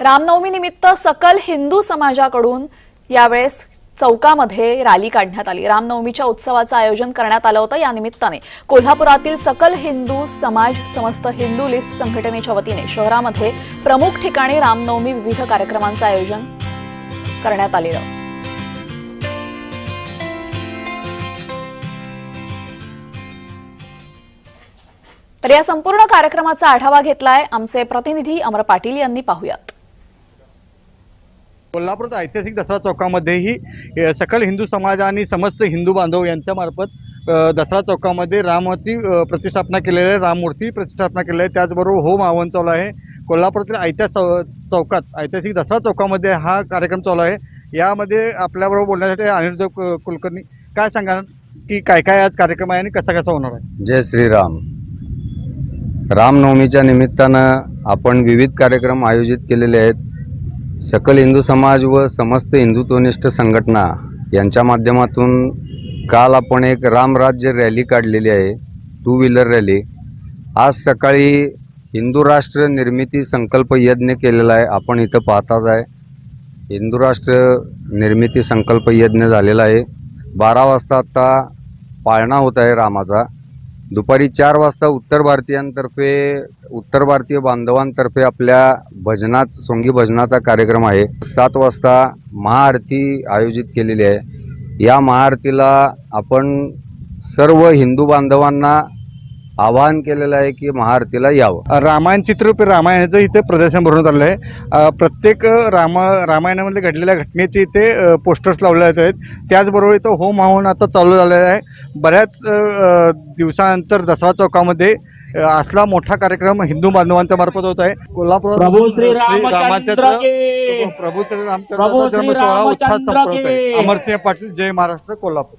रामनवमी निमित्त सकल हिंदू समाजाकडून यावेळेस चौकामध्ये रॅली काढण्यात आली. रामनवमीच्या उत्सवाचं आयोजन करण्यात आलं होतं. या निमित्ताने कोल्हापुरातील सकल हिंदू समाज समस्त हिंदू लिस्ट संघटनेच्या वतीने शहरामध्ये प्रमुख ठिकाणी रामनवमी विविध कार्यक्रमांचं आयोजन करण्यात आलेलं. तर या संपूर्ण कार्यक्रमाचा आढावा घेतलाय आमचे प्रतिनिधी अमर पाटील यांनी पाहुयात. कोल्हापूरात ऐतिहासिक दसरा चौकामध्येही सकल हिंदू समाज आणि समस्त हिंदू बांधव यांच्यामार्फत दसरा चौकामध्ये रामाची प्रतिष्ठापना केलेली आहे राममूर्ती प्रतिष्ठापना केलेली आहे. त्याचबरोबर होम आव्हान चालू आहे. कोल्हापुरातील ऐतिहास चौकात ऐतिहासिक दसरा चौकामध्ये हा कार्यक्रम चालू आहे. यामध्ये आपल्याबरोबर बोलण्यासाठी अनिरुद्ध कुलकर्णी. काय सांगा की काय काय आज कार्यक्रम आहे आणि कसा कसा होणार आहे? जय श्रीराम. रामनवमीच्या निमित्तानं आपण विविध कार्यक्रम आयोजित केलेले आहेत. सकल हिंदू समाज व समस्त हिंदुत्वनिष्ठ संघटना यांच्या माध्यमातून काल आपण एक रामराज्य रॅली काढलेली आहे टू व्हीलर रॅली. आज सकाळी हिंदू राष्ट्र निर्मिती संकल्प यज्ञ केलेला आहे आपण इथं पाहताच आहे. हिंदू राष्ट्र निर्मिती संकल्प यज्ञ झालेला आहे. बारा वाजता आत्ता पाळणा होत आहे रामाचा. दुपारी चार वाजता उत्तर भारतीयांतर्फे उत्तर भारतीय बांधवांतर्फे आपल्या भजनात सोंगी भजनाचा कार्यक्रम आहे. सात वाजता महाआरती आयोजित केलेली आहे. या महाआरतीला आपण सर्व हिंदू बांधवांना आवाहन केलेलं आहे की महाआरतीला यावं. रामायण चित्ररूपी रामायणाचं इथे प्रदर्शन भरवण्यात आलेलं आहे प्रत्येक रामा रामायणामध्ये घडलेल्या घटनेचे इथे पोस्टर्स लावलेले आहेत. त्याचबरोबर इथं होम हवन आता चालू झालेलं आहे. बऱ्याच दिवसानंतर दसरा चौकामध्ये असला मोठा कार्यक्रम हिंदू बांधवांच्या मार्फत होत आहे. कोल्हापुरात प्रभू श्री रामाचंद्र रामचंद्र के. प्रभू श्री रामचंद्राचा श्री जन्म सोहळा उत्साहात रामचंद्र संपन्न होत आहे. अमरसिंह पाटील जय महाराष्ट्र कोल्हापूर.